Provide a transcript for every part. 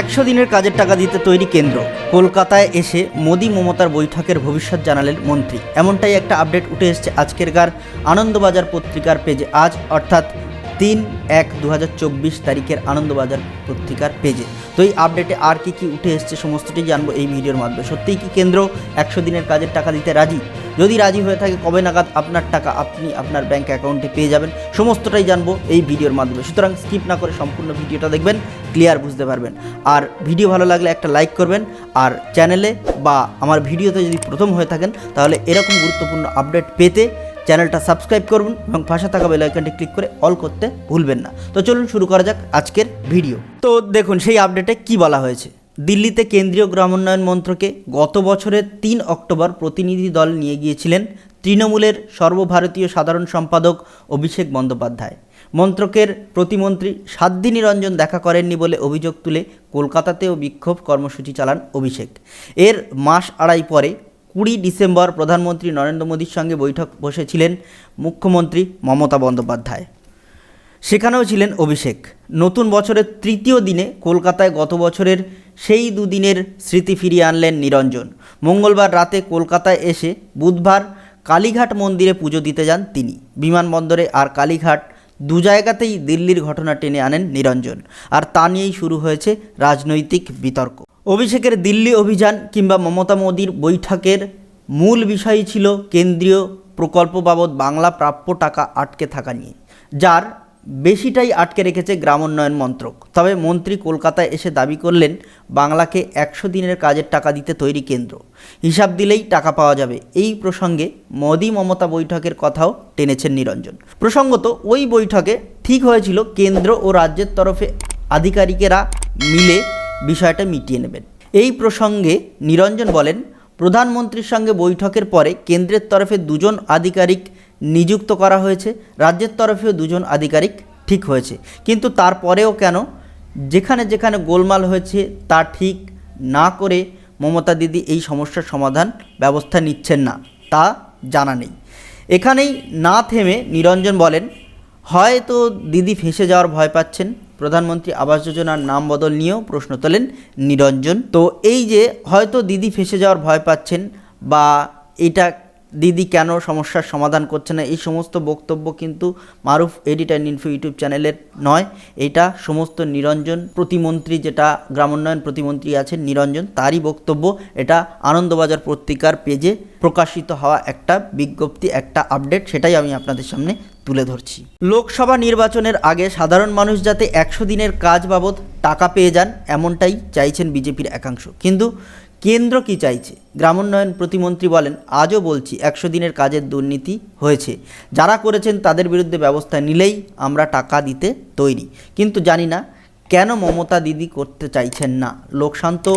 একশো দিনের কাজের টাকা দিতে তৈরি কেন্দ্র। কলকাতায় এসে মোদি মমতার বৈঠকের ভবিষ্যৎ জানালেন মন্ত্রী। এমনটাই একটা আপডেট উঠে এসেছে আজকেরকার আনন্দবাজার পত্রিকার পেজে। আজ অর্থাৎ তিন এক দু তারিখের আনন্দবাজার পত্রিকার পেজে। তো এই আপডেটে আর কি কি উঠে এসছে সমস্তটি জানব এই ভিডিওর মাধ্যমে। সত্যিই কি কেন্দ্র একশো দিনের কাজের টাকা দিতে রাজি? যদি রাজি হয়ে থাকে, কবে নাগাদ আপনার টাকা আপনি আপনার ব্যাঙ্ক অ্যাকাউন্টে পেয়ে যাবেন। সমস্তটাই জানব এই ভিডিওর মাধ্যমে। সুতরাং স্কিপ না করে সম্পূর্ণ ভিডিওটা দেখবেন ক্লিয়ার বুঝতে পারবেন। আর ভিডিও ভালো লাগলে একটা লাইক করবেন, আর চ্যানেলে বা আমার ভিডিওতে যদি প্রথম হয়ে থাকেন, তাহলে এরকম গুরুত্বপূর্ণ আপডেট পেতে চ্যানেলটা সাবস্ক্রাইব করুন এবং পাশে থাকা বেল আইকনটি ক্লিক করে অল করতে ভুলবেন না। তো চলুন শুরু করা যাক আজকের ভিডিও তো দেখুন, সেই আপডেটে কি বলা হয়েছে? দিল্লিতে কেন্দ্রীয় গ্রামোন্নয়ন মন্ত্রকে গত বছরের তিন অক্টোবর প্রতিনিধি দল নিয়ে গিয়েছিলেন তৃণমূলের সর্বভারতীয় সাধারণ সম্পাদক অভিষেক বন্দ্যোপাধ্যায়। মন্ত্রকের প্রতিমন্ত্রী সাধ্বী নিরঞ্জন দেখা করেননি বলে অভিযোগ তুলে কলকাতাতেও বিক্ষোভ কর্মসূচি চালান অভিষেক। এর মাস আড়াই পরে কুড়ি ডিসেম্বর প্রধানমন্ত্রী নরেন্দ্র মোদীর সঙ্গে বৈঠক বসেছিলেন মুখ্যমন্ত্রী মমতা বন্দ্যোপাধ্যায়। সেখানেও ছিলেন অভিষেক। নতুন বছরের তৃতীয় দিনে কলকাতায় গত বছরের সেই দুদিনের স্মৃতি ফিরিয়ে আনলেন নিরঞ্জন। মঙ্গলবার রাতে কলকাতায় এসে বুধবার কালীঘাট মন্দিরে পুজো দিতে যান তিনি। বিমানবন্দরে আর কালীঘাট দু জায়গাতেই দিল্লির ঘটনা টেনে আনেন নিরঞ্জন। আর তা নিয়েই শুরু হয়েছে রাজনৈতিক বিতর্ক। অভিষেকের দিল্লি অভিযান কিংবা মমতা মোদীর বৈঠকের মূল বিষয়ই ছিল কেন্দ্রীয় প্রকল্প বাবদ বাংলা প্রাপ্য টাকা আটকে থাকা নিয়ে। যার বেশিটাই আটকে রেখেছে গ্রামোন্নয়ন মন্ত্রক। তবে মন্ত্রী কলকাতায় এসে দাবি করলেন, বাংলাকে একশো দিনের কাজের টাকা দিতে তৈরি কেন্দ্র। হিসাব দিলেই টাকা পাওয়া যাবে। এই প্রসঙ্গে মোদি মমতা বৈঠকের কথাও টেনেছেন নিরঞ্জন। প্রসঙ্গত, ওই বৈঠকে ঠিক হয়েছিল কেন্দ্র ও রাজ্যের তরফে আধিকারিকেরা মিলে বিষয়টা মিটিয়ে নেবেন। এই প্রসঙ্গে নিরঞ্জন বলেন, প্রধানমন্ত্রীর সঙ্গে বৈঠকের পরে কেন্দ্রের তরফে দুজন আধিকারিক নিযুক্ত করা হয়েছে। রাজ্যের তরফেও দুজন আধিকারিক ঠিক হয়েছে। কিন্তু তারপরেও কেন? যেখানে যেখানে গোলমাল হয়েছে, তা ঠিক না করে মমতা দিদি এই সমস্যার সমাধান ব্যবস্থা নিচ্ছেন না, তা জানা নেই। এখানেই না থেমে নিরঞ্জন বলেন, হয়তো দিদি ফেঁসে যাওয়ার ভয় পাচ্ছেন। প্রধানমন্ত্রী আবাস যোজনার নাম বদল নিয়েও প্রশ্ন তোলেন নিরঞ্জন। তো এই যে, হয়তো দিদি ফেঁসে যাওয়ার ভয় পাচ্ছেন বা এটা দিদি কেন সমস্যার সমাধান করছে না? এই সমস্ত বক্তব্য কিন্তু Maruf edit and info YouTube চ্যানেলের নয়। এটা সমস্ত নিরঞ্জন প্রতিমন্ত্রী যেটা গ্রামোন্নয়ন প্রতিমন্ত্রী আছেন, নিরঞ্জন তারই বক্তব্য। এটা আনন্দবাজার পত্রিকার পেজে প্রকাশিত হওয়া একটা বিজ্ঞপ্তি, একটা আপডেট, সেটাই আমি আপনাদের সামনে তুলে ধরছি। লোকসভা নির্বাচনের আগে সাধারণ মানুষ যাতে একশো দিনের কাজ বাবদ টাকা পেয়ে যান, এমনটাই চাইছেন বিজেপির একাংশ। কিন্তু কেন্দ্র কি চাইছে? গ্রামোন্নয়ন প্রতিমন্ত্রী বলেন, আজও বলছি, একশো দিনের কাজের দুর্নীতি হয়েছে। যারা করেছেন তাদের বিরুদ্ধে ব্যবস্থা নিলেই আমরা টাকা দিতে তৈরি। কিন্তু জানি না কেন মমতা দিদি করতে চাইছেন না। লোকসান তো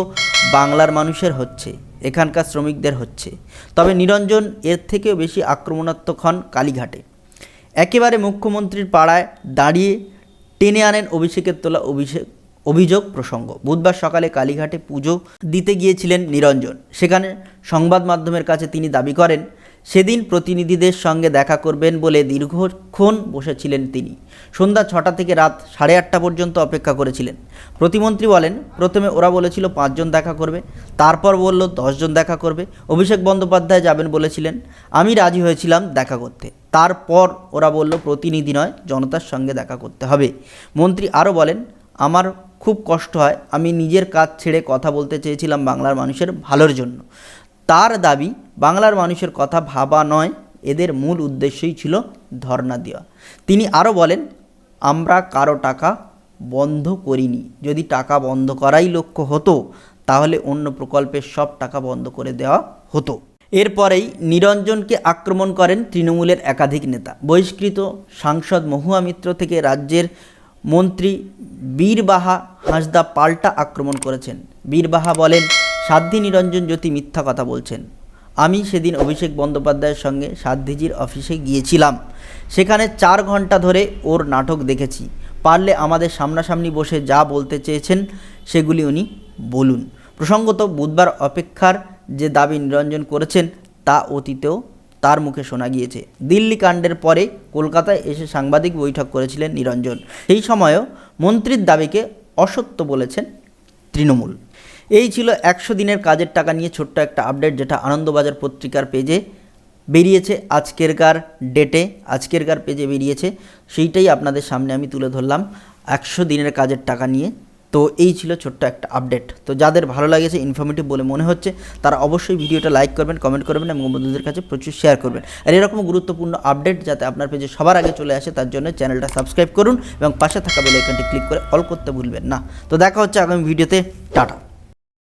বাংলার মানুষের হচ্ছে, এখানকার শ্রমিকদের হচ্ছে। তবে নিরঞ্জন এর থেকেও বেশি আক্রমণাত্মক হন কালীঘাটে। একেবারে মুখ্যমন্ত্রীর পাড়ায় দাঁড়িয়ে টেনে আনেন অভিষেকের তোলা অভিষেক অভিযোগ, প্রসঙ্গ। বুধবার সকালে কালীঘাটে পুজো দিতে গিয়েছিলেন নিরঞ্জন। সেখানে সংবাদ মাধ্যমের কাছে তিনি দাবি করেন, সেদিন প্রতিনিধিদের সঙ্গে দেখা করবেন বলে দীর্ঘক্ষণ বসেছিলেন তিনি। সন্ধ্যা ছটা থেকে রাত সাড়ে আটটা পর্যন্ত অপেক্ষা করেছিলেন। প্রতিমন্ত্রী বলেন, প্রথমে ওরা বলেছিল পাঁচজন দেখা করবে, তারপর বলল দশজন দেখা করবে। অভিষেক বন্দ্যোপাধ্যায় যাবেন বলেছিলেন, আমি রাজি হয়েছিলাম দেখা করতে। তারপর ওরা বলল, প্রতিনিধি নয়, জনতার সঙ্গে দেখা করতে হবে। মন্ত্রী আরও বলেন, আমার খুব কষ্ট হয়। আমি নিজের কাজ ছেড়ে কথা বলতে চেয়েছিলাম বাংলার মানুষের ভালোর জন্য। তার দাবি, বাংলার মানুষের কথা ভাবা নয়, এদের মূল উদ্দেশ্যই ছিল ধর্ণা দেওয়া। তিনি আরও বলেন, আমরা কারও টাকা বন্ধ করিনি। যদি টাকা বন্ধ করাই লক্ষ্য হতো, তাহলে অন্য প্রকল্পের সব টাকা বন্ধ করে দেওয়া হতো। এরপরেই নিরঞ্জনকে আক্রমণ করেন তৃণমূলের একাধিক নেতা। বহিষ্কৃত সাংসদ মহুয়া মিত্র থেকে রাজ্যের মন্ত্রী বীরবাহা হাঁসদা পাল্টা আক্রমণ করেছেন। বীরবাহা বলেন, সাধ্বী নিরঞ্জন জ্যোতি মিথ্যা কথা বলছেন। আমি সেদিন অভিষেক বন্দ্যোপাধ্যায়ের সঙ্গে সাধ্বীজির অফিসে গিয়েছিলাম। সেখানে চার ঘণ্টা ধরে ওর নাটক দেখেছি। পারলে আমাদের সামনাসামনি বসে যা বলতে চেয়েছেন, সেগুলি উনি বলুন। প্রসঙ্গত বুধবার অপেক্ষার যে দাবি নিরঞ্জন করেছেন, তা অতীতেও তার মুখে শোনা গিয়েছে। দিল্লি কাণ্ডের পরে কলকাতায় এসে সাংবাদিক বৈঠক করেছিলেন নিরঞ্জন। সেই সময়ও মন্ত্রীর দাবিকে অসত্য বলেছেন তৃণমূল। এই ছিল একশো দিনের কাজের টাকা নিয়ে ছোট্ট একটা আপডেট যেটা আনন্দবাজার পত্রিকার পেজে বেরিয়েছে। আজকেরকার ডেটে আজকেরকার পেজে বেরিয়েছে। সেইটাই আপনাদের সামনে আমি তুলে ধরলাম। একশো দিনের কাজের টাকা নিয়ে তো এই ছিল ছোট্ট একটা আপডেট তো যাদের ভালো লাগেছে ইনফরমেটিভ বলে মনে হচ্ছে, তারা অবশ্যই ভিডিওটা লাইক করবেন কমেন্ট করবেন এবং বন্ধুদের কাছে প্রচুর শেয়ার করবেন। আর এরকম গুরুত্বপূর্ণ আপডেট যাতে আপনার পেজে সবার আগে চলে আসে, তার জন্য চ্যানেলটা সাবস্ক্রাইব করুন এবং পাশে থাকা বেল আইকনটি ক্লিক করে অল করতে ভুলবেন না। তো দেখা হচ্ছে আগামী ভিডিওতে টাটা।